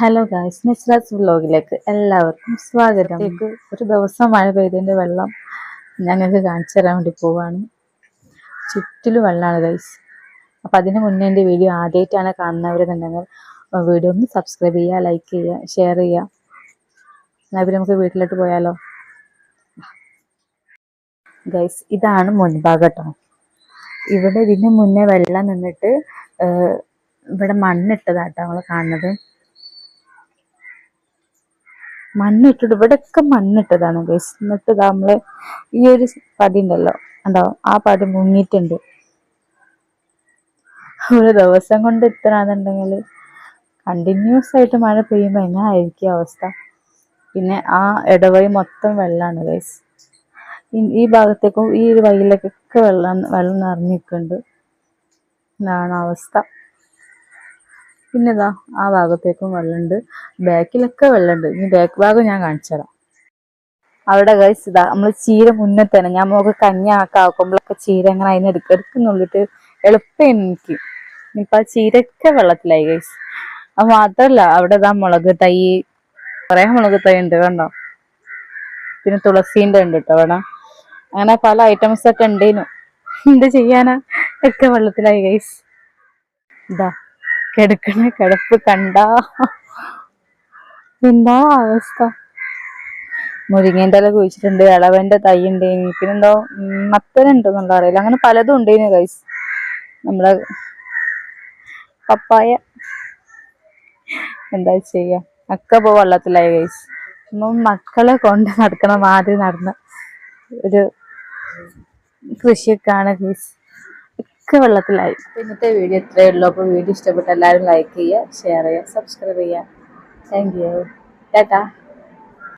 Hello guys മിസ്രാസ് വ്ലോഗിലേക്ക് എല്ലാവർക്കും സ്വാഗതം. ഒരു ദിവസം മഴ പെയ്തതിന്റെ വെള്ളം ഞങ്ങൾക്ക് കാണിച്ചു തരാൻ വേണ്ടി പോവാണ്. ചുറ്റിലും വെള്ളമാണ് ഗൈസ് അപ്പോൾ അതിന് മുന്നേ എന്റെ വീഡിയോ ആദ്യമായിട്ടാണ് കാണുന്നവരെന്നുണ്ടെങ്കിൽ വീഡിയോ ഒന്ന് സബ്സ്ക്രൈബ് ചെയ്യുക ലൈക്ക് ചെയ്യുക ഷെയർ ചെയ്യുക. എന്നാൽ പിന്നെ നമുക്ക് വീട്ടിലോട്ട് പോയാലോ? ഗൈസ് ഇതാണ് മുൻഭാഗം കേട്ടോ ഇവിടെ ഇതിന് മുന്നേ വെള്ളം നിന്നിട്ട് ഇവിടെ മണ്ണിട്ടതാട്ടോ നമ്മൾ കാണുന്നത്. മണ്ണിട്ടിട്ട് ഇവിടെയൊക്കെ മണ്ണിട്ടതാണ് ഗൈസ് എന്നിട്ട് നമ്മൾ ഈ ഒരു പടി ഉണ്ടല്ലോ. ഉണ്ടാവും ആ പടി മുങ്ങിയിട്ടുണ്ട്. ഒരു ദിവസം കൊണ്ട് ഇത്രയാണെന്നുണ്ടെങ്കിൽ കണ്ടിന്യൂസ് ആയിട്ട് മഴ പെയ്യുമ്പോൾ എങ്ങനെ ആയിരിക്കും അവസ്ഥ? പിന്നെ ആ ഇടവഴി മൊത്തം വെള്ളമാണ് ഗൈസ് ഈ ഭാഗത്തേക്കും ഈ ഒരു വഴിയിലേക്കൊക്കെ വെള്ളം വെള്ളം നിറഞ്ഞു നിൽക്കുന്നുണ്ട് ഇതാണ് അവസ്ഥ. പിന്നെ ഇതാ ആ ഭാഗത്തേക്കും വെള്ളമുണ്ട് ബാക്കിലൊക്കെ വെള്ളമുണ്ട് ഇനി ബാക്ക് ഭാഗം ഞാൻ കാണിച്ചു തരാം അവിടെ കഴിച്ച് ഇതാ നമ്മൾ ചീര മുന്നേ തന്നെ ഞാൻ നമുക്ക് കഞ്ഞി ആക്കി ആക്കുമ്പോഴൊക്കെ ചീര അങ്ങനെ അതിന് എടുക്ക എടുക്കുന്നുള്ളിട്ട് എളുപ്പം എനിക്ക്. ഇനിയിപ്പൊ ആ ചീരയൊക്കെ വെള്ളത്തിലായി കഴിച്ച് അത് മാത്രല്ല അവിടെ ഇതാ മുളക് തൈ കുറെ മുളക് തൈ ഉണ്ട് കണ്ടോ? പിന്നെ തുളസീന്റെ ഉണ്ട് കേട്ടോ അവിടെ. അങ്ങനെ പല ഐറ്റംസ് ഒക്കെ ഉണ്ടേനു. എന്ത് ചെയ്യാനാ? ഒക്കെ വെള്ളത്തിലായി ഗൈസ് ഇതാ കിടക്കണ കിടപ്പ് കണ്ട. എന്താ അവസ്ഥ? മുരിങ്ങേന്റെ ഇല കുഴിച്ചിട്ടുണ്ട് ഇളവന്റെ തൈ ഉണ്ട് പിന്നെന്തോ മത്തനുണ്ടെന്നുള്ള അറിയില്ല. അങ്ങനെ പലതും ഉണ്ടേനു ഗൈസ് നമ്മളെ പപ്പായ. എന്താ ചെയ്യാ? ഒക്കെ ഇപ്പൊ വെള്ളത്തിലായി ഗൈസ് മക്കളെ കൊണ്ട് നടക്കണ മാതിരി നടന്ന ഒരു കൃഷിയൊക്കെയാണ് ഗൈസ് ഒക്കെ വെള്ളത്തിലായി. ഇന്നത്തെ വീഡിയോ ഇത്രയേ ഉള്ളൂ. അപ്പോൾ വീഡിയോ ഇഷ്ടപ്പെട്ട എല്ലാവരും ലൈക്ക് ചെയ്യുക ഷെയർ ചെയ്യുക സബ്സ്ക്രൈബ് ചെയ്യുക. Thank you tata.